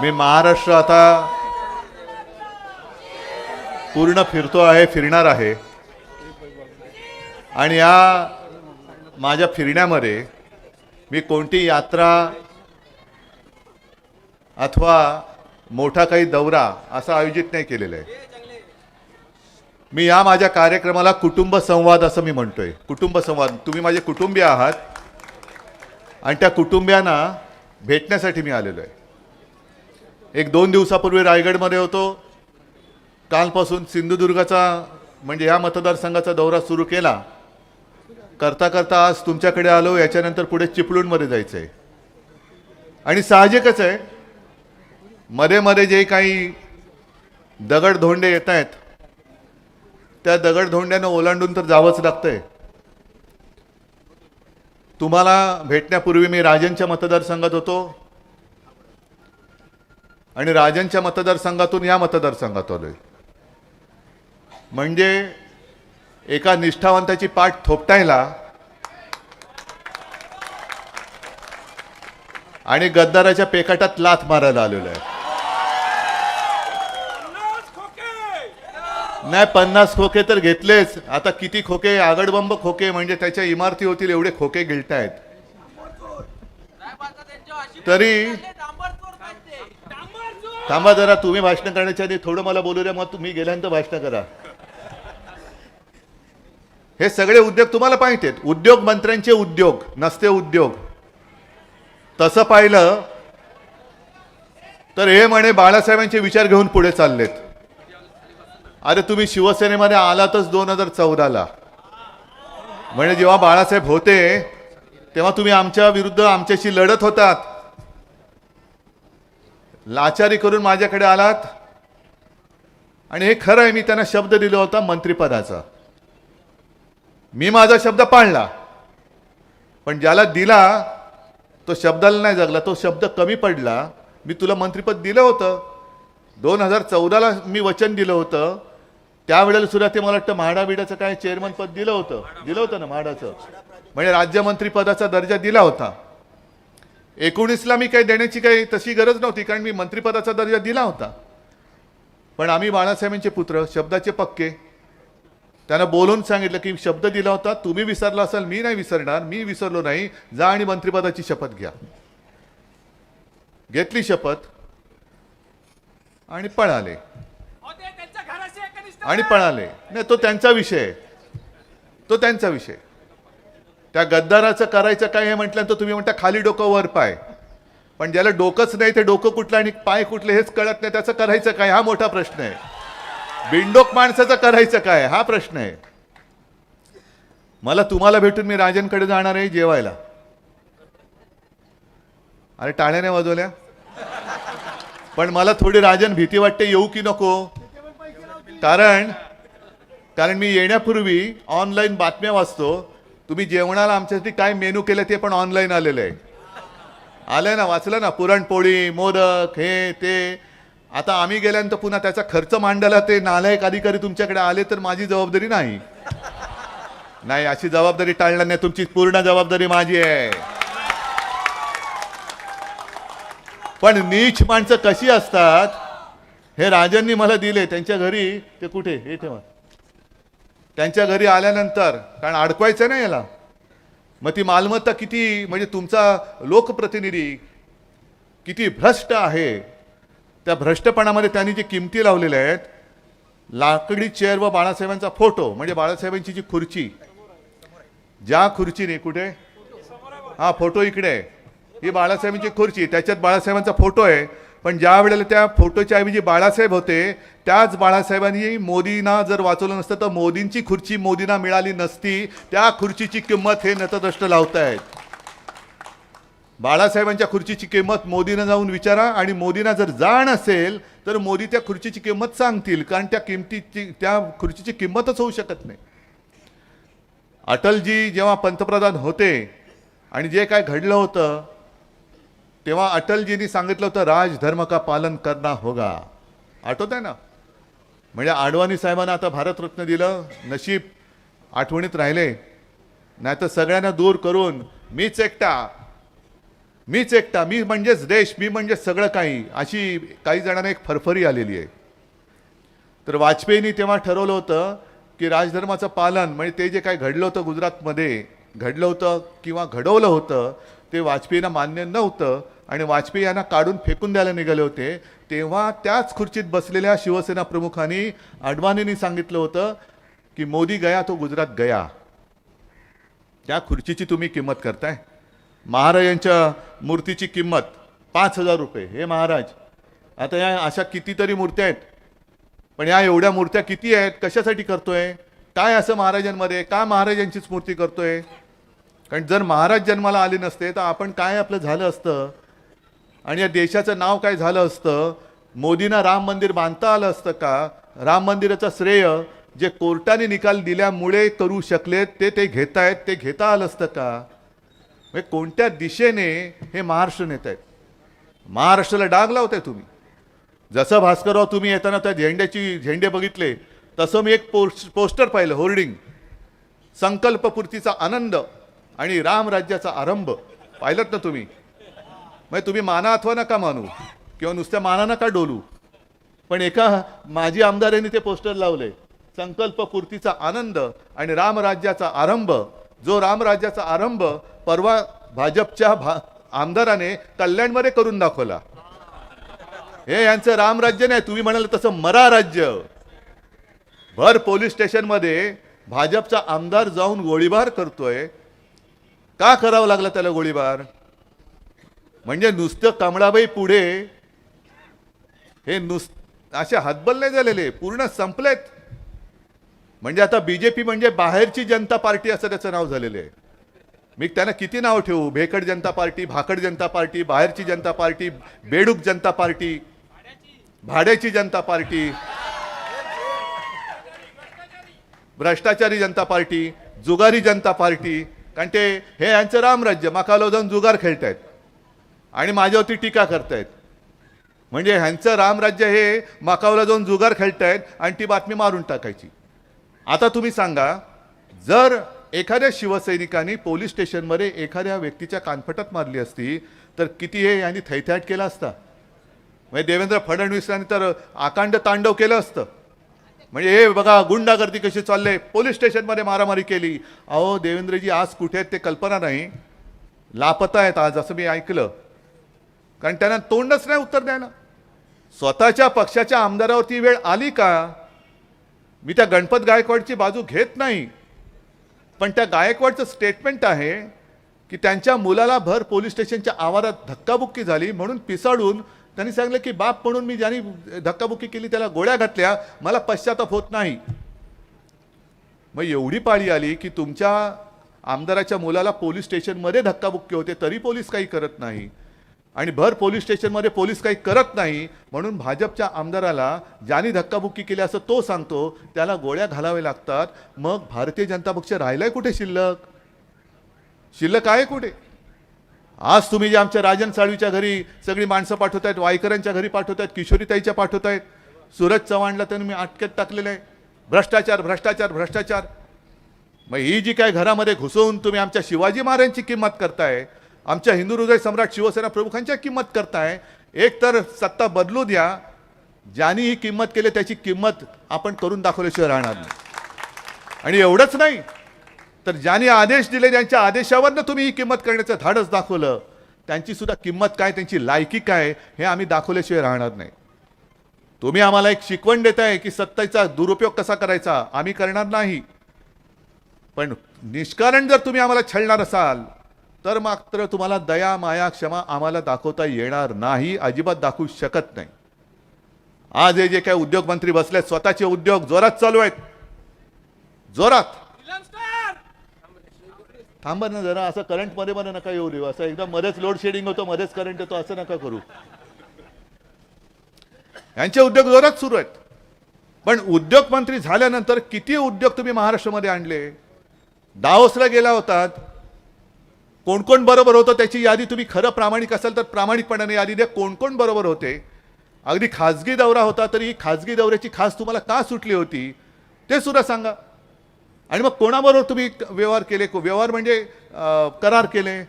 मी महाराष्ट्र आता पूर्ण फिरतो आहे फिरणार आहे. आणि या माझ्या फिरण्यामध्ये मी कोणती यात्रा अथवा मोठा काही दौरा असा आयोजित नाही केलेला आहे. मी या माझ्या कार्यक्रमाला कुटुंब संवाद असं मी म्हणतोय. कुटुंब संवाद. तुम्ही माझे कुटुंबीय आहात. आणि त्या कुटुंबियांना भेटण्यासाठी मी आलेलो आहे. एक दोन दिवसापूर्वी रायगडमध्ये होतो. कालपासून सिंधुदुर्गाचा म्हणजे या मतदारसंघाचा दौरा सुरू केला. करता करता आज तुमच्याकडे आलो याच्यानंतर पुढे चिपळूणमध्ये जायचं आहे आणि साहजिकच आहे मध्ये मध्ये जे काही दगडधोंडे येत आहेत त्या दगडधोंड्यानं ओलांडून तर जावंच लागतंय. तुम्हाला भेटण्यापूर्वी मी राजनच्या मतदारसंघात होतो. आणि राजांच्या मतदारसंघातून या मतदारसंघात आलोय म्हणजे एका निष्ठावंताची पाठ थोपटायला आणि गद्दाराच्या पेकाटात लाथ मारायला आलेलो आहे नाही पन्नास खोके तर घेतलेच. आता किती खोके? आगडबंब खोके म्हणजे त्याच्या इमारती होतील एवढे खोके गिळतायत. तरी थांबा जरा तुम्ही भाषण करण्याच्या आधी थोडं मला बोलू द्या मग तुम्ही गेल्यानंतर भाषण करा. हे सगळे उद्योग तुम्हाला माहिती आहेत. उद्योग मंत्र्यांचे उद्योग नसते उद्योग. तसं पाहिलं तर हे म्हणे बाळासाहेबांचे विचार घेऊन पुढे चाललेत. अरे तुम्ही शिवसेनेमध्ये आलातच दोन हजार चौदाला. म्हणजे जेव्हा बाळासाहेब होते तेव्हा तुम्ही आमच्या विरुद्ध आमच्याशी लढत होतात. लाचारी करून माझ्याकडे आलात? आणि हे खरं आहे मी त्यांना शब्द दिला होता मंत्रिपदाचा. मी माझा शब्द पाळला. पण ज्याला दिला तो शब्दाला नाही जगला तो शब्द कमी पडला. मी तुला मंत्रिपद दिलं होतं. दोन हजार चौदाला मी वचन दिलं होतं. त्यावेळेला सुद्धा ते मला वाटतं म्हाडा बिडाचं काय चेअरमन पद दिलं होतं. दिलं होतं ना म्हाडाचं. म्हणजे राज्यमंत्री पदाचा दर्जा दिला होता. एकोणीसला मी काही देण्याची काही तशी गरज नव्हती कारण मी मंत्रिपदाचा दर्जा दिला होता. पण आम्ही बाळासाहेबांचे पुत्र शब्दाचे पक्के. त्यांना बोलून सांगितलं की शब्द दिला होता तुम्ही विसरला असाल मी नाही विसरणार मी विसरलो नाही जा आणि मंत्रिपदाची शपथ घ्या. घेतली शपथ आणि पळाले. आणि पळाले. नाही तो त्यांचा विषय. तो त्यांचा विषय त्या गद्दाराचं करायचं काय हे म्हटल्यानंतर तुम्ही म्हणता खाली डोकं वर पाय. पण ज्याला डोकंच नाही ते डोकं कुठलं आणि पाय कुठले हेच कळत नाही त्याचं करायचं काय? हा मोठा प्रश्न आहे. बिंडोक माणसाचं करायचं काय? हा प्रश्न आहे. मला तुम्हाला भेटून मी राजनकडे जाणार आहे जेवायला. अरे टाळ्याने वाजवल्या? पण मला थोडी राजन भीती वाटते येऊ की नको? कारण कारण मी येण्यापूर्वी ऑनलाईन बातम्या वाचतो तुम्ही जेवणाला आमच्यासाठी काय मेनू केलं ते पण ऑनलाईन आलेलं आहे. आलंय ना वाचलं ना पुरणपोळी मोदक हे ते. आता आम्ही गेल्यानंतर पुन्हा त्याचा खर्च मांडायला ते नालायक अधिकारी तुमच्याकडे आले तर माझी जबाबदारी नाही. नाही अशी जबाबदारी टाळणार नाही. तुमची पूर्ण जबाबदारी माझी आहे. पण नीच माणसं कशी असतात? हे राजांनी मला दिले. त्यांच्या घरी ते कुठे? हे ठेवा. त्यांच्या घरी आल्यानंतर कारण अडकवायचं नाही याला. मग ती मालमत्ता किती म्हणजे तुमचा लोकप्रतिनिधी किती भ्रष्ट आहे त्या भ्रष्टपणामध्ये त्यांनी जे किमती लावलेल्या आहेत लाकडी चेअर व बाळासाहेबांचा फोटो म्हणजे बाळासाहेबांची जी खुर्ची ज्या खुर्चीने कुठे? हा फोटो इकडे आहे. ही बाळासाहेबांची खुर्ची त्याच्यात बाळासाहेबांचा फोटो आहे. पण ज्या वेळेला त्या फोटोच्या ऐवजी बाळासाहेब होते त्याच बाळासाहेबांनी मोदींना जर वाचवलं नसतं तर मोदींची खुर्ची मोदींना मिळाली नसती. त्या खुर्चीची किंमत हे नतद्रष्ट आहेत बाळासाहेबांच्या खुर्चीची किंमत मोदीनं जाऊन विचारा आणि मोदींना जर जाण असेल तर मोदी त्या खुर्चीची किंमत सांगतील कारण त्या किमतीची त्या खुर्चीची किंमतच होऊ शकत नाही. अटलजी जेव्हा पंतप्रधान होते आणि जे काय घडलं होतं तेव्हा अटलजींनी सांगितलं होतं राजधर्म का पालन करना होगा. आठवत आहे ना? म्हणजे आडवाणी साहेबांना आता भारतरत्न दिलं नशीब आठवणीत राहिले. नाही तर सगळ्यांना दूर करून मीच एकटा मीच एकटा मी म्हणजेच देश मी म्हणजे सगळं काही अशी काही जणांना एक फरफरी आलेली आहे. तर वाजपेयींनी तेव्हा ठरवलं होतं की राजधर्माचं पालन म्हणजे ते जे काय घडलं होतं गुजरातमध्ये घडलं होतं किंवा घडवलं होतं ते वाजपेयींना मान्य नव्हतं आणि वाजपेयी यांना काढून फेकून द्यायला निघाले होते तेव्हा त्याच खुर्चीत बसलेल्या शिवसेना प्रमुखांनी अडवाणींनी सांगितलं होतं की मोदी गया तो गुजरात गया. त्या खुर्चीची तुम्ही किंमत करताय. महाराजांच्या मूर्तीची किंमत पाच हजार रुपये. हे महाराज आता या अशा कितीतरी मूर्त्या आहेत पण या एवढ्या मूर्त्या किती आहेत कशासाठी करतोय काय असं महाराजांमध्ये का महाराजांचीच मूर्ती करतोय? कारण जर महाराज जन्माला आले नसते तर आपण काय आपलं झालं असतं? आणि या देशाचं नाव काय झालं असतं? मोदींना राम मंदिर बांधता आलं असतं का? राम मंदिराचं श्रेय जे कोर्टाने निकाल दिल्यामुळे करू शकलेत ते ते घेत आहेत ते घेता आलं असतं का? म्हणजे कोणत्या दिशेने हे महाराष्ट्र नेत आहेत? महाराष्ट्राला डाग लावताय तुम्ही. जसं भास्करराव तुम्ही येताना त्या झेंड्याची झेंडे बघितले तसं मी एक पोस्ट पोस्टर पाहिलं होर्डिंग. संकल्पपूर्तीचा आनंद आणि रामराज्याचा आरंभ. पाहिलं ना तुम्ही? म्हणजे तुम्ही माना अथवा नका मानू किंवा नुसत्या माना नका डोलू. पण एका माजी आमदारांनी ते पोस्टर लावले. संकल्पपूर्तीचा आनंद आणि रामराज्याचा आरंभ. जो रामराज्याचा आरंभ परवा भाजपच्या भा आमदाराने कल्याणमध्ये करून दाखवला. हे यांचं रामराज्य नाही तुम्ही म्हणाल तसं मरा राज्य. भर पोलीस स्टेशनमध्ये भाजपचा आमदार जाऊन गोळीबार करतोय. का करावं लागला त्याला गोळीबार? म्हणजे नुसतं कमळाबाई पुढे हे नुस असे हातबल नाही झालेले पूर्ण संपलेत. म्हणजे आता बीजेपी म्हणजे बाहेरची जनता पार्टी असं त्याचं नाव झालेलं. आहे मी त्यांना किती नाव ठेवू? भेकड जनता पार्टी भाकड जनता पार्टी बाहेरची जनता पार्टी बेडूक जनता पार्टी भाड्याची जनता पार्टी भ्रष्टाचारी जनता पार्टी जुगारी जनता पार्टी. कारण ते हे यांचं रामराज्य मकालो जाऊन जुगार खेळतायत. आणि माझ्यावरती टीका करतायत. म्हणजे ह्यांचं रामराज्य हे माकावला जाऊन जुगार खेळतायत आणि ती बातमी मारून टाकायची. आता तुम्ही सांगा जर एखाद्या शिवसैनिकांनी पोलीस स्टेशनमध्ये एखाद्या व्यक्तीच्या कानफटात मारली असती तर किती हे यांनी थैथ्याट केला असता? म्हणजे देवेंद्र फडणवीसांनी तर आकांड तांडव केलं असतं. म्हणजे हे बघा गुंडागर्दी कशी चालले पोलीस स्टेशनमध्ये मारामारी केली. अहो देवेंद्रजी आज कुठे आहेत ते कल्पना नाही. लापता आहेत आज असं मी ऐकलं. कारण त्यांना तोंडच नाही उत्तर द्यायला. स्वतःच्या पक्षाच्या आमदारावरती वेळ आली का? मी त्या गणपत गायकवाडची बाजू घेत नाही. पण त्या गायकवाडचं स्टेटमेंट आहे की त्यांच्या मुलाला भर पोलीस स्टेशनच्या आवारात धक्काबुक्की झाली म्हणून पिसाडून त्यांनी सांगितलं की बाप म्हणून मी ज्यांनी धक्काबुक्की केली त्याला गोळ्या घातल्या मला पश्चाताप होत नाही. मग एवढी पाळी आली की तुमच्या आमदाराच्या मुलाला पोलीस स्टेशनमध्ये धक्काबुक्की होते तरी पोलीस काही करत नाही. आणि भर पोलीस स्टेशनमध्ये पोलीस काही करत नाही म्हणून भाजपच्या आमदाराला ज्यांनी धक्काबुक्की केली असं तो सांगतो त्याला गोळ्या घालाव्या लागतात. मग भारतीय जनता पक्ष राहिलाय कुठे शिल्लक? शिल्लक आहे कुठे? आज तुम्ही जे आमच्या राजन साळवीच्या घरी सगळी माणसं पाठवतायत वायकरांच्या घरी पाठवतायत किशोरीताईच्या पाठवतायत. सूरज चव्हाणला त्यांनी मी अटकेत टाकलेलं आहे. भ्रष्टाचार भ्रष्टाचार भ्रष्टाचार. मग ही जी काय घरामध्ये घुसवून तुम्ही आमच्या शिवाजी महाराजांची किंमत करताय आमच्या हिंदू हृदय सम्राट शिवसेना प्रमुखांच्या किंमत करताय. एक तर सत्ता बदलू द्या. ज्यांनी ही किंमत केली त्याची किंमत आपण करून दाखवल्याशिवाय राहणार नाही. आणि एवढंच नाही तर ज्यांनी आदेश दिले त्यांच्या आदेशावरनं तुम्ही ही किंमत करण्याचं धाडस दाखवलं त्यांची सुद्धा किंमत काय त्यांची लायकी काय हे आम्ही दाखवल्याशिवाय राहणार नाही. तुम्ही आम्हाला एक शिकवण देताय की सत्तेचा दुरुपयोग कसा करायचा आम्ही करणार नाही. पण निष्कारण जर तुम्ही आम्हाला छळणार असाल तर मात्र तुम्हाला दया माया क्षमा आम्हाला दाखवता येणार नाही अजिबात दाखवू शकत नाही. आज हे जे काही उद्योग मंत्री बसलेत स्वतःचे उद्योग जोरात चालू आहेत. जोरात. थांबा ना जरा असं करंटमध्ये मध्ये नका येऊ देऊ असं एकदम मध्येच लोड शेडिंग होतो मध्येच करंट येतो असं नका करू. यांचे उद्योग जोरात सुरू आहेत. पण उद्योग मंत्री झाल्यानंतर किती उद्योग तुम्ही महाराष्ट्रामध्ये आणले? दाओसला गेला होतात कोण कोण बरोबर होतं त्याची यादी तुम्ही खरं प्रामाणिक असाल तर प्रामाणिकपणाने यादी द्या. कोण कोण बरोबर होते? अगदी खाजगी दौरा होता तरी ही खाजगी दौऱ्याची खास तुम्हाला का सुटली होती? ते सुद्धा सांगा. आणि मग कोणाबरोबर तुम्ही व्यवहार केले? व्यवहार म्हणजे करार केले?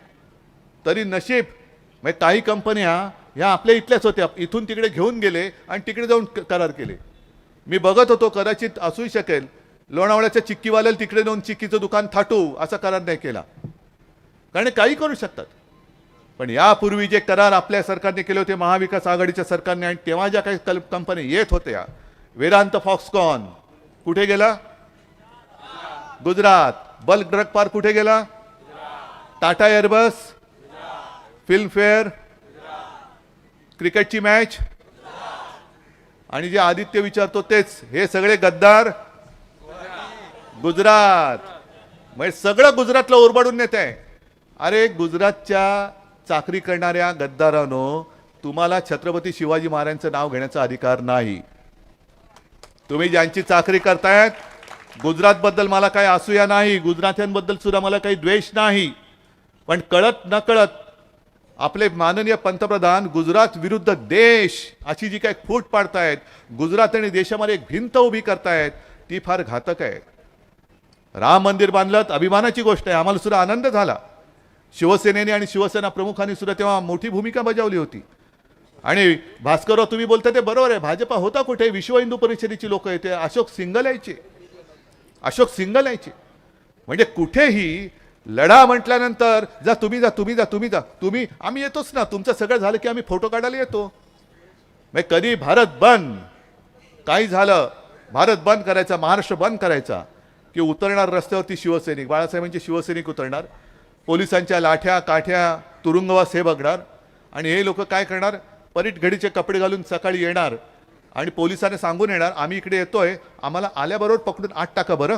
तरी नशीब म्हणजे काही कंपन्या ह्या आपल्या इथल्याच होत्या. इथून तिकडे घेऊन गेले आणि तिकडे जाऊन करार केले. मी बघत होतो कदाचित असूही शकेल लोणावळ्याच्या चिक्कीवाल्याला तिकडे नेऊन चिक्कीचं दुकान थाटू असा करार नाही केला. कारण काही करू शकतात. पण यापूर्वी जे करार आपल्या सरकारने केले होते महाविकास आघाडीच्या सरकारने आणि तेव्हा ज्या काही कल कंपन्या येत होत्या वेदांत फॉक्सकॉन कुठे गेला? गुजरात. बल्क ड्रग पार्क कुठे गेला? टाटा एअरबस. फिल्मफेअर. क्रिकेटची मॅच. आणि जे आदित्य विचारतो तेच हे सगळे गद्दार गुजरात. म्हणजे सगळं गुजरातला ओरबाडून नेत आहे अरे गुजरातच्या चाकरी करणाऱ्या गद्दारानो तुम्हाला छत्रपती शिवाजी महाराजांचं नाव घेण्याचा अधिकार नाही. तुम्ही ज्यांची चाकरी करतायत गुजरातबद्दल मला काही असूया नाही गुजरात्यांबद्दल सुद्धा मला काही द्वेष नाही. पण कळत न कळत आपले माननीय पंतप्रधान गुजरात विरुद्ध देश अशी जी काही फूट पाडतायत गुजरात आणि देशामध्ये एक भिंत उभी करतायत ती फार घातक आहे राम मंदिर बांधलं तर अभिमानाची गोष्ट आहे आम्हाला सुद्धा आनंद झाला. शिवसेनेने आणि शिवसेना प्रमुखांनी सुद्धा तेव्हा मोठी भूमिका बजावली होती. आणि भास्करराव तुम्ही बोलता ते बरोबर आहे. भाजपा होता कुठे? विश्व हिंदू परिषदेची लोक येते. अशोक सिंगल यायचे. अशोक सिंगल यायचे. म्हणजे कुठेही लढा म्हटल्यानंतर जा तुम्ही जा तुम्ही जा तुम्ही जा तुम्ही आम्ही येतोच ना. तुमचं सगळं झालं की आम्ही फोटो काढायला येतो. म्हणजे कधी भारत बंद काही झालं भारत बंद करायचा महाराष्ट्र बंद करायचा की उतरणार रस्त्यावरती शिवसैनिक. बाळासाहेबांचे शिवसैनिक उतरणार. पोलिसांच्या लाठ्या काठ्या तुरुंगवास हे बघणार. आणि हे लोक काय करणार? परीट घडीचे कपडे घालून सकाळी येणार. आणि पोलिसांना सांगून येणार आम्ही इकडे येतोय. आम्हाला आल्याबरोबर पकडून आठ टाका बरं.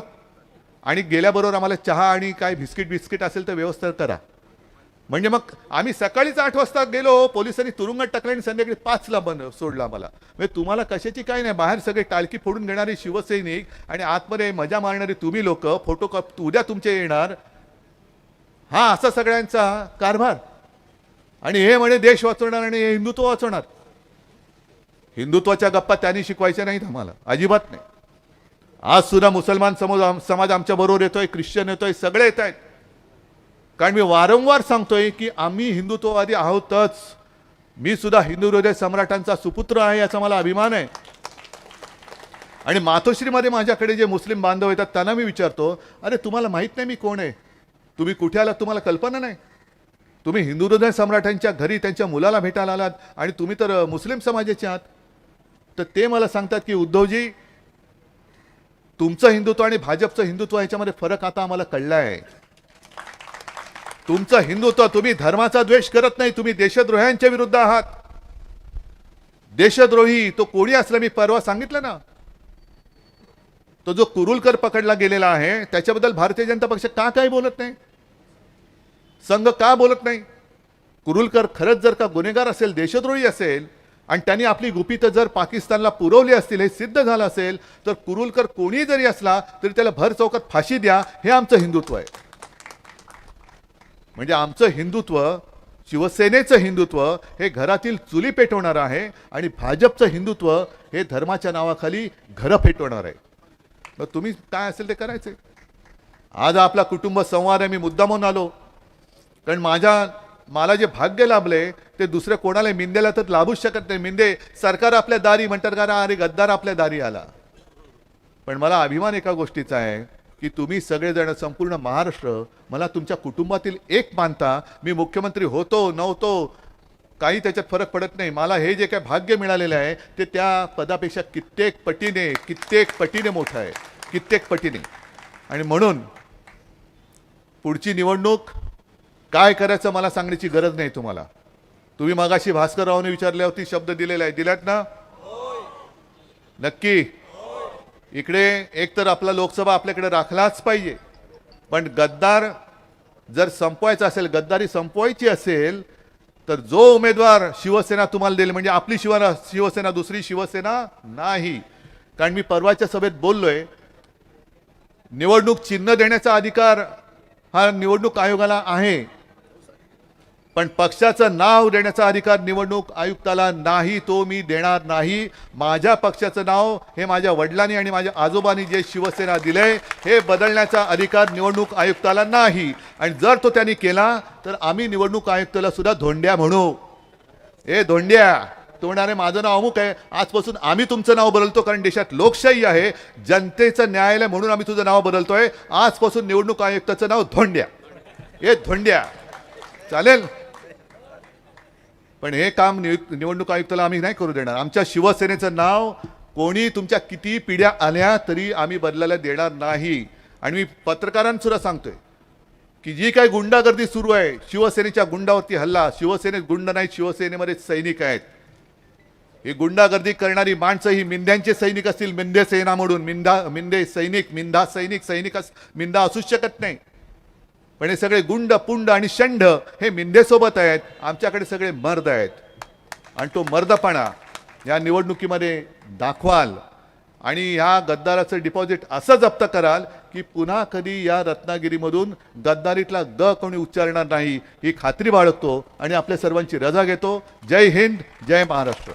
आणि गेल्याबरोबर आम्हाला चहा आणि काय बिस्किट बिस्किट असेल तर व्यवस्था करा. म्हणजे मग आम्ही सकाळीच आठ वाजता गेलो पोलिसांनी तुरुंगात टाकलं आणि संध्याकाळी पाचला बन सोडला मला म्हणजे तुम्हाला कशाची काय नाही बाहेर सगळे टाळकी फोडून घेणारे शिवसैनिक आणि आतमध्ये मजा मारणारे तुम्ही लोक फोटो उद्या तुमचे येणार. हा असा सगळ्यांचा कारभार. आणि हे म्हणे देश वाचवणार आणि हे हिंदुत्व वाचवणार. हिंदुत्वाच्या गप्पा त्यांनी शिकवायच्या नाहीत आम्हाला. अजिबात नाही. आज सुद्धा मुसलमान समोर समाज आमच्या बरोबर येतोय ख्रिश्चन येतोय सगळे येत आहेत. कारण मी वारंवार सांगतोय की आम्ही हिंदुत्ववादी आहोतच मी सुद्धा हिंदू हृदय सम्राटांचा सुपुत्र आहे याचा मला अभिमान आहे. आणि मातोश्रीमध्ये माझ्याकडे जे मुस्लिम बांधव येतात त्यांना मी विचारतो अरे तुम्हाला माहीत नाही मी कोण आहे? तुम्ही कुठे आलात तुम्हाला कल्पना नाही. तुम्ही हिंदू हृदय सम्राटांच्या घरी त्यांच्या मुलाला भेटायला आलात आणि तुम्ही तर मुस्लिम समाजाचे आहात. तर ते मला सांगतात की उद्धवजी तुमचं हिंदुत्व आणि भाजपचं हिंदुत्व याच्यामध्ये फरक आता आम्हाला कळला आहे तुमचं हिंदुत्व तुम्ही धर्माचा द्वेष करत नाही तुम्ही देशद्रोह्यांच्या विरुद्ध आहात. देशद्रोही तो कोणी असला मी परवा सांगितलं ना तो जो कुरुलकर पकडला गेलेला आहे त्याच्याबद्दल भारतीय जनता पक्ष का काय बोलत नाही? संघ का बोलत नाही? कुरुलकर खरंच जर का गुन्हेगार असेल देशद्रोही असेल आणि त्यांनी आपली गुपितं जर पाकिस्तानला पुरवली असतील हे सिद्ध झालं असेल तर कुरुलकर कोणी जरी असला तरी त्याला भर चौकात फाशी द्या हे आमचं हिंदुत्व आहे. म्हणजे आमचं हिंदुत्व शिवसेनेचं हिंदुत्व हे घरातील चुली पेटवणार आहे आणि भाजपचं हिंदुत्व हे धर्माच्या नावाखाली घरं पेटवणार आहे. मग तुम्ही काय असेल ते करायचे. आज आपला कुटुंब संवाद आहे मी मुद्दामून आलो. कारण माझ्या मला जे भाग्य लाभले ते दुसऱ्या कोणाला मिंदेला तर लाभूच शकत नाही. मिंदे सरकार आपल्या दारी म्हणतात का अरे गद्दार आपल्या दारी आला. पण मला अभिमान एका गोष्टीचा आहे की तुम्ही सगळेजण संपूर्ण महाराष्ट्र मला तुमच्या कुटुंबातील एक मानता मी मुख्यमंत्री होतो नव्हतो काही त्याच्यात फरक पडत नाही. मला हे जे काय भाग्य मिळालेलं आहे ते त्या पदापेक्षा कित्येक पटीने कित्येक पटीने मोठं आहे. कित्येक पटीने. आणि म्हणून पुढची निवडणूक काय करायचं मला सांगण्याची गरज नाही तुम्हाला. तुम्ही मगाशी भास्कररावने विचारल्यावरती शब्द दिलेला आहे. दिलात ना? नक्की. इकडे एक तर आपला लोकसभा आपल्याकडे राखलाच पाहिजे. पण गद्दार जर संपवायचा असेल गद्दारी संपवायची असेल तर जो उमेदवार शिवसेना तुम्हाला देईल म्हणजे आपली शिवना शिवसेना दुसरी शिवसेना नाही. कारण मी परवाच्या सभेत बोललोय निवडणूक चिन्ह देण्याचा अधिकार हा निवडणूक आयोगाला आहे. पण पक्षाचं नाव देण्याचा अधिकार निवडणूक आयुक्ताला नाही तो मी देणार नाही. माझ्या पक्षाचं नाव हे माझ्या वडिलांनी आणि माझ्या आजोबांनी जे शिवसेना दिलंय हे बदलण्याचा अधिकार निवडणूक आयुक्ताला नाही. आणि जर तो त्यांनी केला तर आम्ही निवडणूक आयुक्ताला सुद्धा धोंड्या म्हणू. हे धोंड्या तो म्हणाले माझं नाव अमुक आहे. आजपासून आम्ही तुमचं नाव बदलतो कारण देशात लोकशाही आहे. जनतेचं न्यायालय म्हणून आम्ही तुझं नाव बदलतोय. आजपासून निवडणूक आयुक्ताचं नाव धोंड्या. हे धोंड्या चालेल? पण हे काम नियुक्त निवडणूक आयुक्ताला आम्ही नाही करू देणार. आमच्या शिवसेनेचं नाव कोणी तुमच्या किती पिढ्या आल्या तरी आम्ही बदलायला देणार नाही. आणि मी पत्रकारांसुद्धा सांगतोय की जी काही गुंडागर्दी सुरू आहे शिवसेनेच्या गुंडावरती हल्ला शिवसेनेत गुंड नाही शिवसेनेमध्ये सैनिक आहेत. ही गुंडागर्दी करणारी माणसं ही मिंद्यांचे सैनिक असतील मिंदे सेना म्हणून मिंदा मिंदे सैनिक मिंधा सैनिक सैनिक मिंधा मिंदा असूच शकत नाही. पण हे सगळे गुंड पुंड आणि षंड हे मिंदेसोबत आहेत. आमच्याकडे सगळे मर्द आहेत. आणि तो मर्दपणा या निवडणुकीमध्ये दाखवाल. आणि ह्या गद्दाराचं डिपॉझिट असं जप्त कराल की पुन्हा कधी या रत्नागिरीमधून गद्दारीतला ग कोणी उच्चारणार नाही ही खात्री बाळगतो आणि आपल्या सर्वांची रजा घेतो. जय हिंद जय महाराष्ट्र.